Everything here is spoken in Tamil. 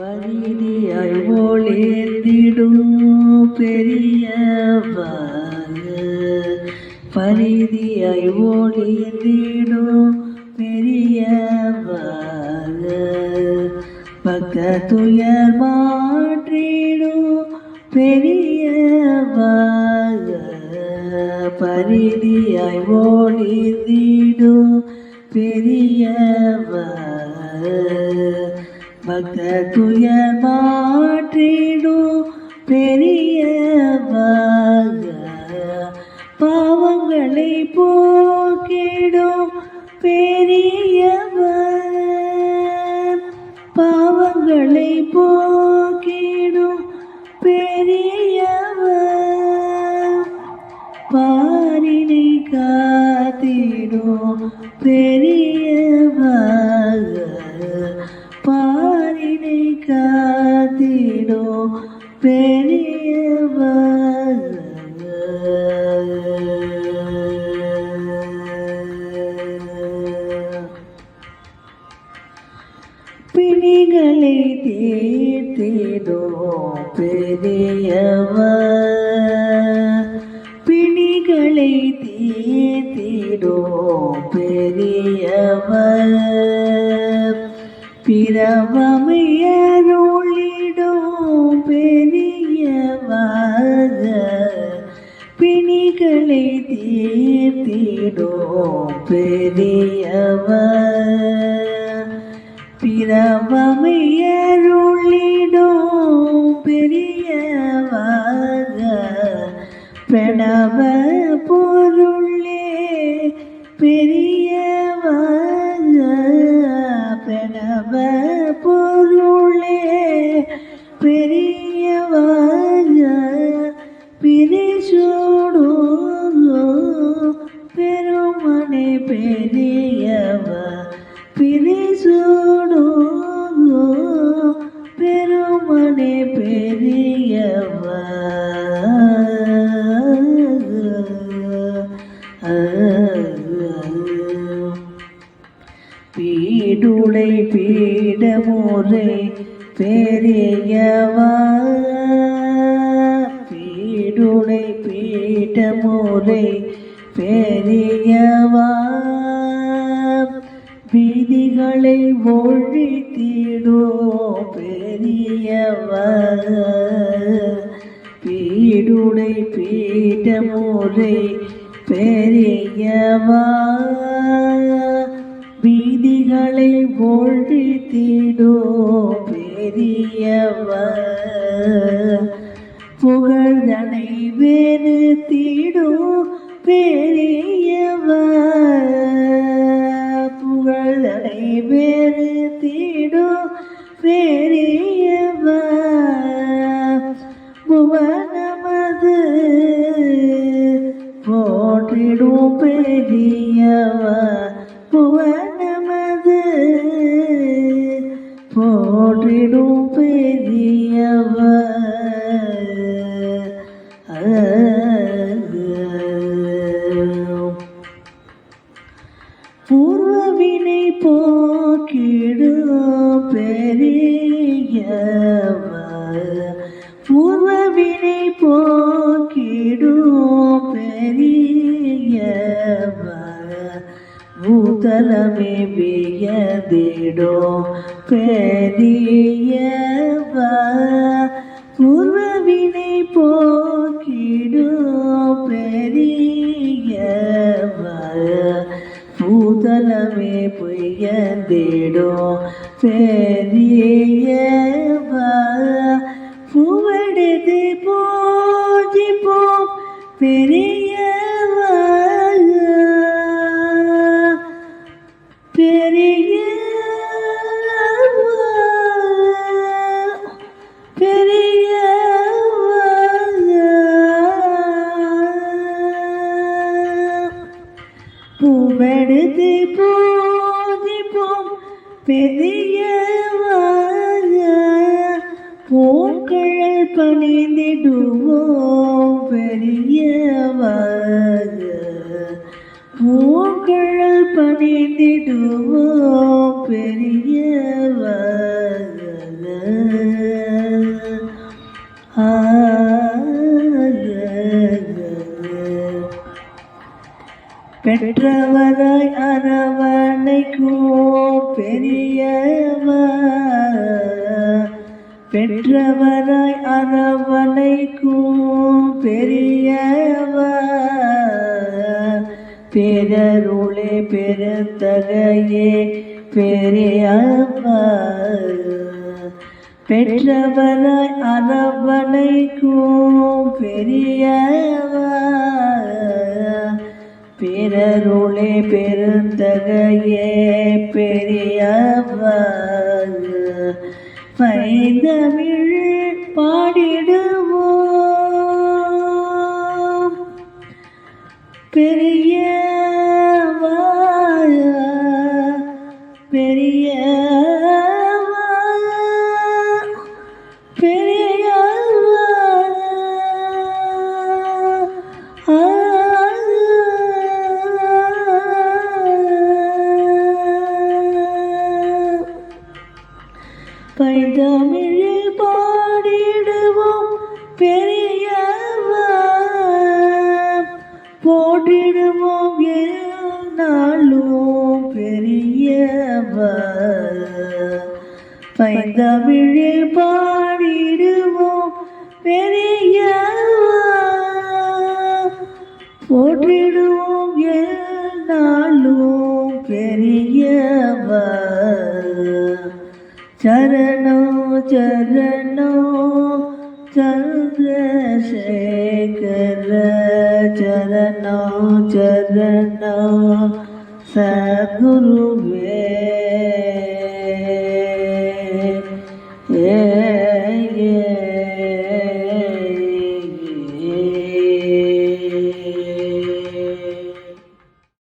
பரிதியாய் ஒளிர்ந்திடும் பெரியவாக பரிதியாய் ஒளிர்ந்திடும் பெரியவாக பக்த துயர் மாற்றிடும் பெரியவாக பரிதியாய் ஒளிர்ந்திடும் பெரியவாக பக்த துயர் மாற்றிடும் பெரியவாக பாவங்களை போக்கிடும் பெரியவர் பாவங்களை போக்கிடும் பெரியவர் பாரினை காத்திடும் பெரிய பெரியவர் பிணிகளை தீர்த்திடோ பெரியவர் பிறவமையருளிடோ பெரியவர் பிணிகளை தீர்த்திடோ பெரியவர் பிரணவ பொருளே பெரியவாக பிரணவ பொருளே பெரியவாக பிரிசூடு பெருமனை பெரியவ பிரிசூடு பெருமனை பெரியவ பீடுளை பீடமுறை பெரியவா பீடுளை பீடமுறை பெரியவா வீதிகளை ஒழித்திடோ பெரியவா பீடுளை பீடமுறை பெரியவா ஒழித்திடோ பெரியவா புகழ்தனை வெறுத்திடோ பெரியவா புகழ்தனை வெறுத்திடோ பெரியவா புவனமது போற்றிடும் பெரியவா புவன பூர்வவினை போக்கிடும் பெரியவா பூர்வவினை போக்கிடும் பெரியவா பூதலமே வியதிடும் பெரியவா பூர்வ தேடும் பெரியவா பெரியவாக பூக்கள் பணிந்திடுவோம் பெரியவாக பூக்கள் பணிந்திடுவோம் பெரியவாக பெற்றவராய் அரவணைக்கும் பெரியவர் பெற்றவராய் அரவணைக்கும் பெரியவர் பேரருளே பெருந்தகையே பெரியவர் பெற்றவராய் அரவணைக்கும் பெரியவர் பிறருளே பெருந்தகையே பெரியவர் பைந்தமிழ் பாடிடுவோம். பெரிய பைந்தமிழில் பாடிடுவோம். பெரிய போற்றிடுவோம் நாளும் பெரியவ சரணோ சரணோ சந்திரசேகர சரணோ சரணோ சகுருவே